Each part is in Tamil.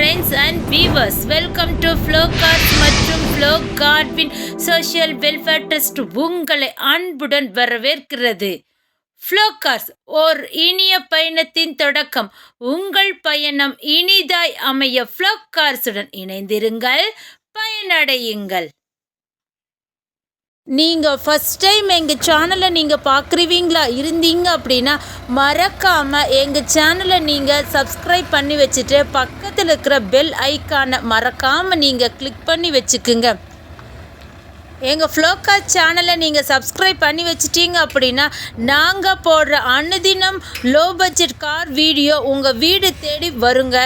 Friends and viewers welcome to Flow Cards மற்றும் ஃப்ளோ கார்ட்வின் சோஷியல் வெல்ஃபேர் ட்ரஸ்ட் உங்களை அன்புடன் வரவேற்கிறது. ஃப்ளோகார்ஸ் ஓர் இனிய பயணத்தின் தொடக்கம். உங்கள் பயணம் இனிதாய் அமைய ஃப்ளோ கார்ஸுடன் இணைந்திருங்கள். பயனடையுங்கள். நீங்கள் ஃபஸ்ட் டைம் எங்கள் சேனலை நீங்கள் பார்க்குறீங்களா இருந்தீங்க அப்படின்னா மறக்காமல் எங்கள் சேனலை நீங்கள் சப்ஸ்கிரைப் பண்ணி வச்சுட்டு பக்கத்தில் இருக்கிற பெல் ஐக்கானை மறக்காமல் நீங்கள் கிளிக் பண்ணி வச்சுக்குங்க. எங்கள் ஃப்ளோக்கா சேனலை நீங்கள் சப்ஸ்கிரைப் பண்ணி வச்சிட்டீங்க அப்படின்னா நாங்கள் போடுற அனுதினம் லோ பட்ஜெட் கார் வீடியோ உங்கள் வீடு தேடி வருங்க.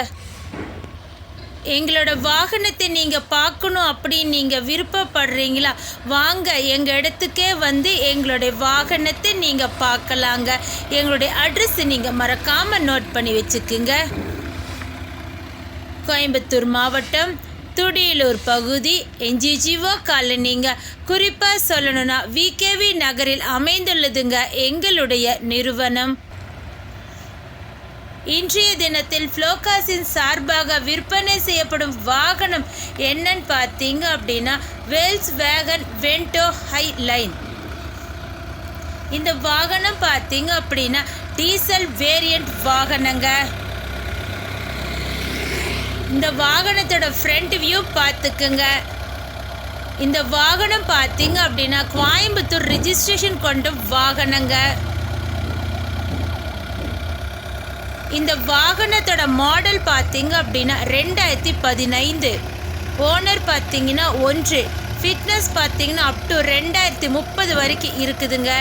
எங்களோட வாகனத்தை நீங்கள் பார்க்கணும் அப்படின்னு நீங்கள் விருப்பப்படுறீங்களா? வாங்க எங்கள் இடத்துக்கே வந்து எங்களுடைய வாகனத்தை நீங்கள் பார்க்கலாங்க. எங்களுடைய அட்ரஸ் நீங்கள் மறக்காமல் நோட் பண்ணி வச்சுக்குங்க. கோயம்புத்தூர் மாவட்டம் துடியலூர் பகுதி என்ஜிஜிஓ காலனிங்க. குறிப்பாக சொல்லணும்னா விகேவி நகரில் அமைந்துள்ளதுங்க எங்களுடைய நிறுவனம். இன்றைய தினத்தில் ஃப்ளோகாஸின் சார்பாக விற்பனை செய்யப்படும் வாகனம் என்னன்னு பார்த்தீங்க அப்படின்னா Volkswagen Vento Highline இந்த வாகனம் பார்த்தீங்க அப்படின்னா டீசல் வேரியண்ட் வாகனங்க. இந்த வாகனத்தோட ஃப்ரண்ட் வியூ பார்த்துக்குங்க. இந்த வாகனம் பார்த்தீங்க அப்படின்னா கோயம்புத்தூர் ரிஜிஸ்ட்ரேஷன் கொண்ட வாகனங்க. இந்த வாகனத்தோட மாடல் பார்த்தீங்க அப்படின்னா ரெண்டாயிரத்தி பதினைந்து. ஓனர் பார்த்தீங்கன்னா ஒன்று. ஃபிட்னஸ் பார்த்தீங்கன்னா அப் டு ரெண்டாயிரத்தி முப்பது வரைக்கும் இருக்குதுங்க.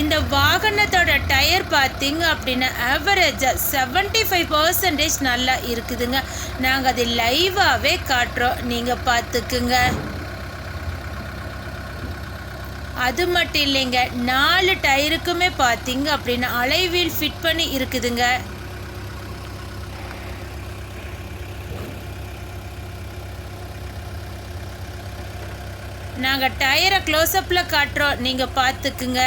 இந்த வாகனத்தோட டயர் பார்த்தீங்க அப்படின்னா ஆவரேஜாக செவன்ட்டி ஃபைவ் பர்சன்டேஜ் நல்லா இருக்குதுங்க. நாங்கள் அதை லைவாகவே காட்டுறோம். நீங்கள் பார்த்துக்குங்க. அது மட்டும் இல்லைங்க நாலு டயருக்குமே பார்த்தீங்க அப்படின்னு அலைவீல் ஃபிட் பண்ணி இருக்குதுங்க. நாங்கள் டயரை க்ளோஸ்அப்பில் காட்டுறோம். நீங்கள் பார்த்துக்குங்க.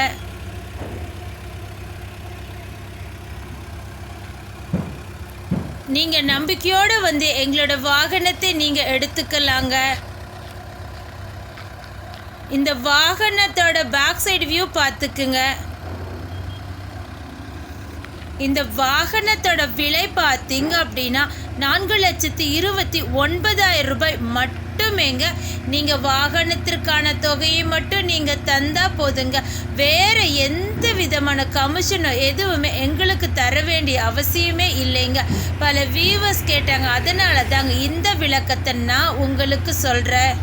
நீங்கள் நம்பிக்கையோடு வந்து எங்களோட வாகனத்தை நீங்கள் எடுத்துக்கலாங்க. இந்த வாகனத்தோட பேக் சைடு வியூ பார்த்துக்குங்க. இந்த வாகனத்தோட விலை பார்த்தீங்க அப்படின்னா நான்கு லட்சத்தி இருபத்தி ஒன்பதாயிரம் ரூபாய் மட்டுமேங்க. நீங்கள் வாகனத்திற்கான தொகையை மட்டும் நீங்கள் தந்தால் போதுங்க. வேறு எந்த விதமான கமிஷனோ எதுவுமே எங்களுக்கு தர வேண்டிய அவசியமே இல்லைங்க. பல வியூவர்ஸ் கேட்டாங்க. அதனால தாங்க இந்த விளக்கத்தை நான் உங்களுக்கு சொல்கிறேன்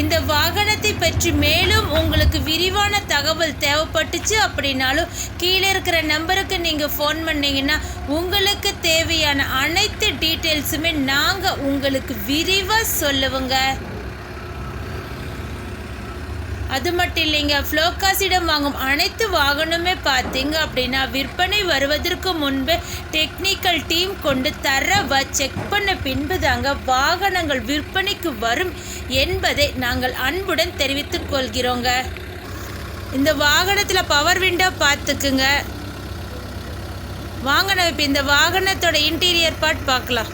இந்த வாகனத்தை பற்றி மேலும் உங்களுக்கு விரிவான தகவல் தேவைப்பட்டுச்சு அப்படின்னாலும் கீழே இருக்கிற நம்பருக்கு நீங்கள் ஃபோன் பண்ணிங்கன்னா உங்களுக்கு தேவையான அனைத்து டீட்டெயில்ஸுமே நாங்கள் உங்களுக்கு விரிவாக சொல்லுவோங்க. அது மட்டும் இல்லைங்க ஃப்ளோகாஸிடம் வாங்கும் அனைத்து வாகனமே பார்த்தீங்க அப்படின்னா விற்பனை வருவதற்கு முன்பு டெக்னிக்கல் டீம் கொண்டு தரவா செக் பண்ண பின்பு தாங்க வாகனங்கள் விற்பனைக்கு வரும் என்பதை நாங்கள் அன்புடன் தெரிவித்துக் கொள்கிறோங்க. இந்த வாகனத்தில் பவர் விண்டோ பார்த்துக்குங்க. வாங்கின இப்போ இந்த வாகனத்தோட இன்டீரியர் பார்ட் பார்க்கலாம்.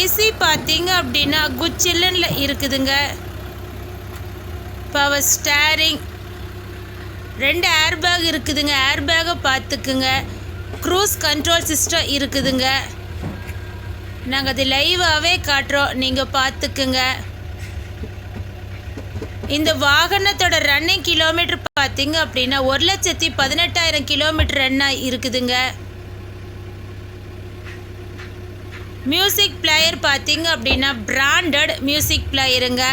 ஏசி பார்த்தீங்க அப்படின்னா குச்சில்லனில் இருக்குதுங்க. பவர் ஸ்டேரிங் ரெண்டு ஏர் பேக் இருக்குதுங்க ஏர் பார்த்துக்குங்க. க்ரூஸ் கண்ட்ரோல் சிஸ்டம் இருக்குதுங்க. நாங்கள் அது லைவாகவே காட்டுறோம். நீங்கள் பார்த்துக்குங்க. இந்த வாகனத்தோட ரன்னிங் கிலோமீட்டர் பார்த்தீங்க அப்படின்னா ஒரு லட்சத்தி பதினெட்டாயிரம் கிலோமீட்டர் ரன்னாக இருக்குதுங்க. மியூசிக் பிளேயர் பார்த்தீங்க அப்படின்னா பிராண்டட் மியூசிக் பிளேயருங்க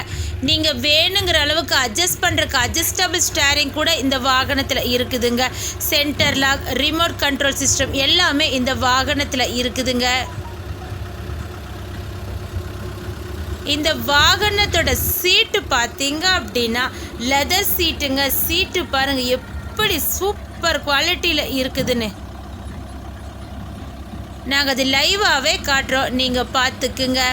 நீங்கள் வேணுங்கிற அளவுக்கு அட்ஜஸ்ட் பண்ணுறக்கு அட்ஜஸ்டபிள் ஸ்டேரிங் கூட இந்த வாகனத்தில் இருக்குதுங்க. Centre lock remote control system எல்லாமே இந்த வாகனத்தில் இருக்குதுங்க. இந்த வாகனத்தோட சீட்டு பார்த்தீங்க அப்படின்னா லெதர் சீட்டுங்க சீட்டு பாருங்கள் எப்படி சூப்பர் குவாலிட்டியில் இருக்குதுன்னு. நாங்கள் அது லைவாகவே காட்டுறோம். நீங்கள் பார்த்துக்குங்க.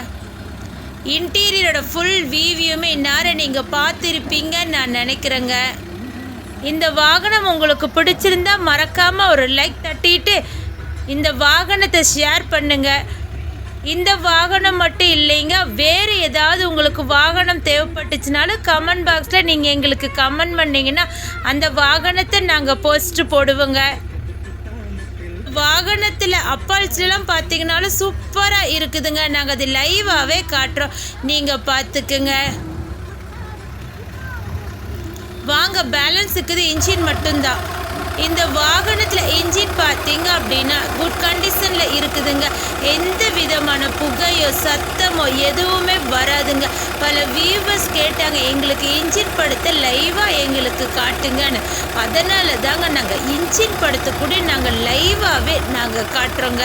இன்டீரியரோட ஃபுல் வீவியுமே இந்நேரம் நீங்கள் பார்த்துருப்பீங்கன்னு நான் நினைக்கிறேங்க. இந்த வாகனம் உங்களுக்கு பிடிச்சிருந்தா மறக்காமல் ஒரு லைக் தட்டிட்டு இந்த வாகனத்தை ஷேர் பண்ணுங்க. இந்த வாகனம் மட்டும் இல்லைங்க வேறு ஏதாவது உங்களுக்கு வாகனம் தேவைப்பட்டுச்சுனாலும் கமெண்ட் பாக்ஸில் நீங்கள் எங்களுக்கு கமெண்ட் பண்ணிங்கன்னா அந்த வாகனத்தை நாங்கள் போஸ்ட்டு போடுவோங்க. வாகனத்தில் அப்பால்ஸ்லாம் பார்த்தீங்கனாலும் சூப்பராக இருக்குதுங்க. நாங்கள் அது லைவாகவே காட்டுறோம். நீங்கள் பார்த்துக்குங்க வாங்க பேலன்ஸ் இருக்குது. இன்ஜின் மட்டும்தான். இந்த வாகனத்தில் இன்ஜின் பார்த்தீங்க அப்படின்னா குட் கண்டிஷனில் இருக்குதுங்க. எந்த விதமான புகையோ சத்தமோ எதுவுமே வராதுங்க. பல வியூவர்ஸ் கேட்டாங்க எங்களுக்கு இன்ஜின் படத்தை லைவாக எங்களுக்கு காட்டுங்கன்னு. அதனால தாங்க நாங்கள் இன்ஜின் படத்தை கூட நாங்கள் லைவாகவே நாங்கள் காட்டுறோங்க.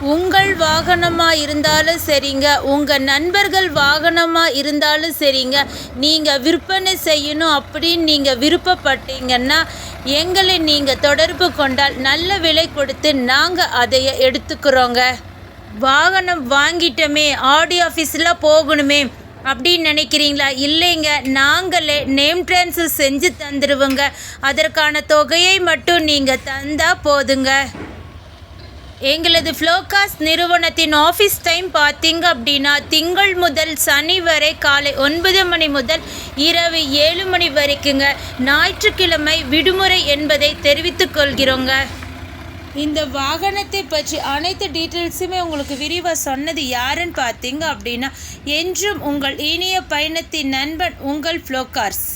உங்கள் வாகனமாக இருந்தாலும் சரிங்க. உங்கள் நண்பர்கள் வாகனமாக இருந்தாலும் சரிங்க. நீங்கள் விற்பனை செய்யணும் அப்படின்னு நீங்கள் விருப்பப்பட்டீங்கன்னா எங்களை நீங்கள் தொடர்பு கொண்டால் நல்ல விலை கொடுத்து நாங்கள் அதை எடுத்துக்கிறோங்க. வாகனம் வாங்கிட்டோமே ஆடி ஆஃபீஸில் போகணுமே அப்படின்னு நினைக்கிறீங்களா? இல்லைங்க. நாங்களே நேம் டிரான்ஸ்ஃபர் செஞ்சு தந்துடுவோங்க அதற்கான தொகையை மட்டும் நீங்கள் தந்தால் போதுங்க. எங்களது ஃப்ளோகாஸ் நிறுவனத்தின் ஆஃபீஸ் டைம் பார்த்தீங்க அப்படின்னா திங்கள் முதல் சனி வரை காலை ஒன்பது மணி முதல் இரவு ஏழு மணி வரைக்குங்க. ஞாயிற்றுக்கிழமை விடுமுறை என்பதை தெரிவித்துக் கொள்கிறோங்க. இந்த வாகனத்தை பற்றி அனைத்து டீட்டெயில்ஸுமே உங்களுக்கு விரிவாக சொன்னது யாருன்னு பார்த்தீங்க அப்படின்னா என்றும் உங்கள் இனிய பயணத்தின் நண்பன் உங்கள் ஃப்ளோகார்ஸ்